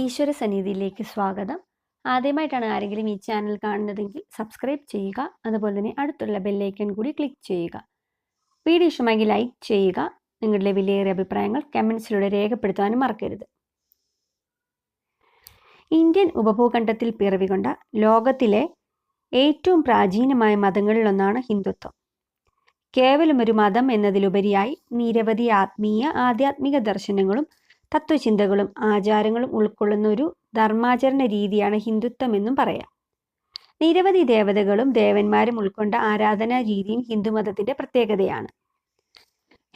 ഈശ്വര സന്നിധിയിലേക്ക് സ്വാഗതം. ആദ്യമായിട്ടാണ് ആരെങ്കിലും ഈ ചാനൽ കാണുന്നതെങ്കിൽ സബ്സ്ക്രൈബ് ചെയ്യുക. അതുപോലെ തന്നെ അടുത്തുള്ള ബെല്ലൈക്കൺ കൂടി ക്ലിക്ക് ചെയ്യുക. വീഡിയോ ഇഷ്ടമെങ്കിൽ ലൈക്ക് ചെയ്യുക. നിങ്ങളുടെ വിലയേറിയ അഭിപ്രായങ്ങൾ കമൻസിലൂടെ രേഖപ്പെടുത്താനും മറക്കരുത്. ഇന്ത്യൻ ഉപഭൂഖണ്ഡത്തിൽ പിറവികൊണ്ട ലോകത്തിലെ ഏറ്റവും പ്രാചീനമായ മതങ്ങളിലൊന്നാണ് ഹിന്ദുത്വം. കേവലം ഒരു മതം എന്നതിലുപരിയായി നിരവധി ആത്മീയ ആധ്യാത്മിക ദർശനങ്ങളും തത്വചിന്തകളും ആചാരങ്ങളും ഉൾക്കൊള്ളുന്ന ഒരു ധർമാചരണ രീതിയാണ് ഹിന്ദുത്വം എന്നും പറയാം. നിരവധി ദേവതകളും ദേവന്മാരും ഉൾക്കൊണ്ട ആരാധനാ രീതിയും ഹിന്ദുമതത്തിന്റെ പ്രത്യേകതയാണ്.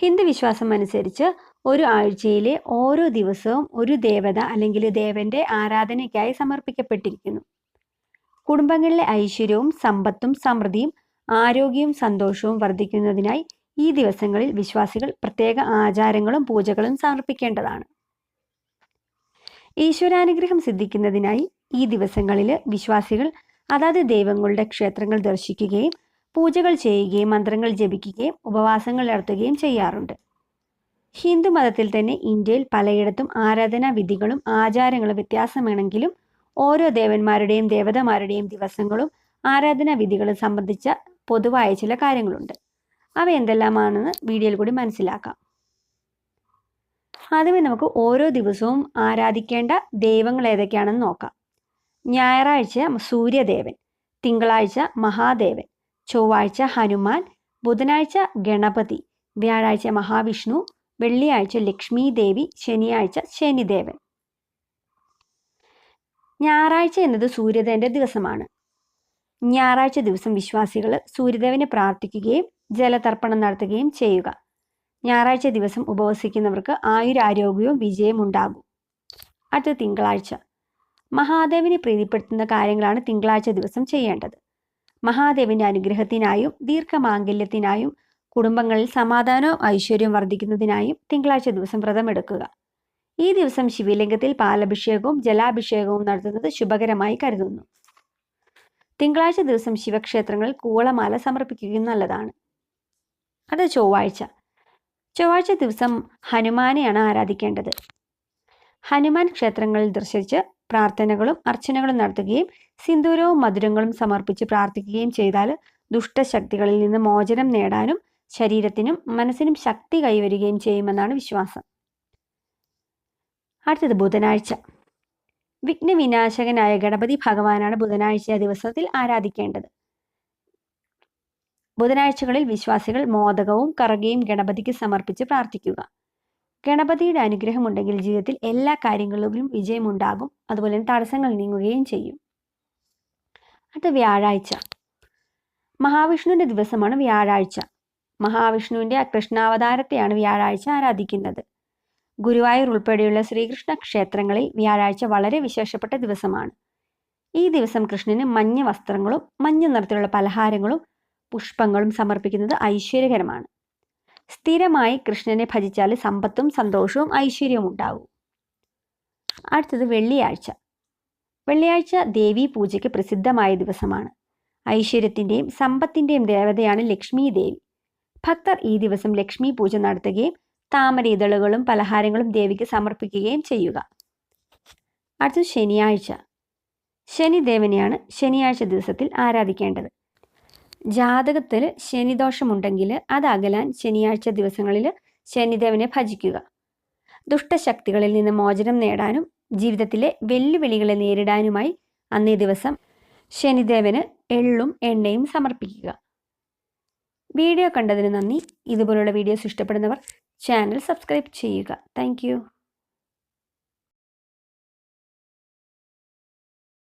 ഹിന്ദു വിശ്വാസം അനുസരിച്ച് ഒരു ആഴ്ചയിലെ ഓരോ ദിവസവും ഒരു ദേവത അല്ലെങ്കിൽ ദേവന്റെ ആരാധനയ്ക്കായി സമർപ്പിക്കപ്പെട്ടിരിക്കുന്നു. കുടുംബങ്ങളിലെ ഐശ്വര്യവും സമ്പത്തും സമൃദ്ധിയും ആരോഗ്യവും സന്തോഷവും വർദ്ധിക്കുന്നതിനായി ഈ ദിവസങ്ങളിൽ വിശ്വാസികൾ പ്രത്യേക ആചാരങ്ങളും പൂജകളും സമർപ്പിക്കേണ്ടതാണ്. ഈശ്വരാനുഗ്രഹം സിദ്ധിക്കുന്നതിനായി ഈ ദിവസങ്ങളിൽ വിശ്വാസികൾ അതാത് ദൈവങ്ങളുടെ ക്ഷേത്രങ്ങൾ ദർശിക്കുകയും പൂജകൾ ചെയ്യുകയും മന്ത്രങ്ങൾ ജപിക്കുകയും ഉപവാസങ്ങൾ നടത്തുകയും ചെയ്യാറുണ്ട്. ഹിന്ദു മതത്തിൽ തന്നെ ഇന്ത്യയിൽ പലയിടത്തും ആരാധനാ വിധികളും ആചാരങ്ങളും വ്യത്യാസമാണെങ്കിലും ഓരോ ദേവന്മാരുടെയും ദേവതമാരുടെയും ദിവസങ്ങളും ആരാധനാ വിധികളും സംബന്ധിച്ച പൊതുവായ ചില കാര്യങ്ങളുണ്ട്. അവ എന്തെല്ലാമാണെന്ന് വീഡിയോയിൽ കൂടി മനസ്സിലാക്കാം. ആദ്യമേ നമുക്ക് ഓരോ ദിവസവും ആരാധിക്കേണ്ട ദൈവങ്ങൾ ഏതൊക്കെയാണെന്ന് നോക്കാം. ഞായറാഴ്ച സൂര്യദേവൻ തിങ്കളാഴ്ച മഹാദേവൻ ചൊവ്വാഴ്ച ഹനുമാൻ ബുധനാഴ്ച ഗണപതി വ്യാഴാഴ്ച മഹാവിഷ്ണു വെള്ളിയാഴ്ച ലക്ഷ്മി ദേവി ശനിയാഴ്ച ശനിദേവൻ. ഞായറാഴ്ച എന്നത് സൂര്യദേവന്റെ ദിവസമാണ്. ഞായറാഴ്ച ദിവസം വിശ്വാസികൾ സൂര്യദേവനെ പ്രാർത്ഥിക്കുകയും ജലതർപ്പണം നടത്തുകയും ചെയ്യുക. ഞായറാഴ്ച ദിവസം ഉപവസിക്കുന്നവർക്ക് ആയുരാരോഗ്യവും വിജയവും ഉണ്ടാകും അടുത്ത തിങ്കളാഴ്ച. മഹാദേവനെ പ്രീതിപ്പെടുത്തുന്ന കാര്യങ്ങളാണ് തിങ്കളാഴ്ച ദിവസം ചെയ്യേണ്ടത്. മഹാദേവന്റെ അനുഗ്രഹത്തിനായും ദീർഘമാംഗല്യത്തിനായും കുടുംബങ്ങളിൽ സമാധാനവും ഐശ്വര്യവും വർദ്ധിക്കുന്നതിനായും തിങ്കളാഴ്ച ദിവസം വ്രതമെടുക്കുക ഈ ദിവസം ശിവലിംഗത്തിൽ പാലഭിഷേകവും ജലാഭിഷേകവും നടത്തുന്നത് ശുഭകരമായി കരുതുന്നു. തിങ്കളാഴ്ച ദിവസം ശിവക്ഷേത്രങ്ങളിൽ കൂളമാല സമർപ്പിക്കുകയും നല്ലതാണ്. അത് ചൊവ്വാഴ്ച. ചൊവ്വാഴ്ച ദിവസം ഹനുമാനെയാണ് ആരാധിക്കേണ്ടത്. ഹനുമാൻ ക്ഷേത്രങ്ങളിൽ ദർശിച്ച് പ്രാർത്ഥനകളും അർച്ചനകളും നടത്തുകയും സിന്ദൂരവും മധുരങ്ങളും സമർപ്പിച്ച് പ്രാർത്ഥിക്കുകയും ചെയ്താൽ ദുഷ്ടശക്തികളിൽ നിന്ന് മോചനം നേടാനും ശരീരത്തിനും മനസ്സിനും ശക്തി കൈവരികയും ചെയ്യുമെന്നാണ് വിശ്വാസം. അടുത്തത് ബുധനാഴ്ച. വിഘ്നവിനാശകനായ ഗണപതി ഭഗവാനാണ് ബുധനാഴ്ച ദിവസത്തിൽ ആരാധിക്കേണ്ടത്. ബുധനാഴ്ചകളിൽ വിശ്വാസികൾ മോദകവും കറകയും ഗണപതിക്ക് സമർപ്പിച്ച് പ്രാർത്ഥിക്കുക. ഗണപതിയുടെ അനുഗ്രഹം ഉണ്ടെങ്കിൽ ജീവിതത്തിൽ എല്ലാ കാര്യങ്ങളിലും വിജയമുണ്ടാകും. അതുപോലെ തന്നെ തടസ്സങ്ങൾ നീങ്ങുകയും ചെയ്യും. അടുത്ത വ്യാഴാഴ്ച. മഹാവിഷ്ണുവിന്റെ ദിവസമാണ് വ്യാഴാഴ്ച. മഹാവിഷ്ണുവിന്റെ കൃഷ്ണാവതാരത്തെയാണ് വ്യാഴാഴ്ച ആരാധിക്കുന്നത്. ഗുരുവായൂർ ഉൾപ്പെടെയുള്ള ശ്രീകൃഷ്ണ ക്ഷേത്രങ്ങളിൽ വ്യാഴാഴ്ച വളരെ വിശേഷപ്പെട്ട ദിവസമാണ്. ഈ ദിവസം കൃഷ്ണന് മഞ്ഞ വസ്ത്രങ്ങളും മഞ്ഞ നിറത്തിലുള്ള പലഹാരങ്ങളും പുഷ്പങ്ങളും സമർപ്പിക്കുന്നത് ഐശ്വര്യകരമാണ്. സ്ഥിരമായി കൃഷ്ണനെ ഭജിച്ചാൽ സമ്പത്തും സന്തോഷവും ഐശ്വര്യവും ഉണ്ടാകും അടുത്തത് വെള്ളിയാഴ്ച. വെള്ളിയാഴ്ച ദേവി പൂജയ്ക്ക് പ്രസിദ്ധമായ ദിവസമാണ്. ഐശ്വര്യത്തിന്റെയും സമ്പത്തിന്റെയും ദേവതയാണ് ലക്ഷ്മി ദേവി. ഭക്തർ ഈ ദിവസം ലക്ഷ്മി പൂജ നടത്തുകയും താമര ഇതളുകളും പലഹാരങ്ങളും ദേവിക്ക് സമർപ്പിക്കുകയും ചെയ്യുക. അടുത്തത് ശനിയാഴ്ച. ശനിദേവനെയാണ് ശനിയാഴ്ച ദിവസത്തിൽ ആരാധിക്കേണ്ടത്. ജാതകത്തിൽ ശനിദോഷമുണ്ടെങ്കിൽ അത് അകലാൻ ശനിയാഴ്ച ദിവസങ്ങളിൽ ശനിദേവനെ ഭജിക്കുക. ദുഷ്ടശക്തികളിൽ നിന്ന് മോചനം നേടാനും ജീവിതത്തിലെ വെല്ലുവിളികളെ നേരിടാനുമായി അന്നേ ദിവസം ശനിദേവന് എള്ളും എണ്ണയും സമർപ്പിക്കുക. വീഡിയോ കണ്ടതിന് നന്ദി. ഇതുപോലുള്ള വീഡിയോസ് ഇഷ്ടപ്പെടുന്നവർ ചാനൽ സബ്സ്ക്രൈബ് ചെയ്യുക. താങ്ക്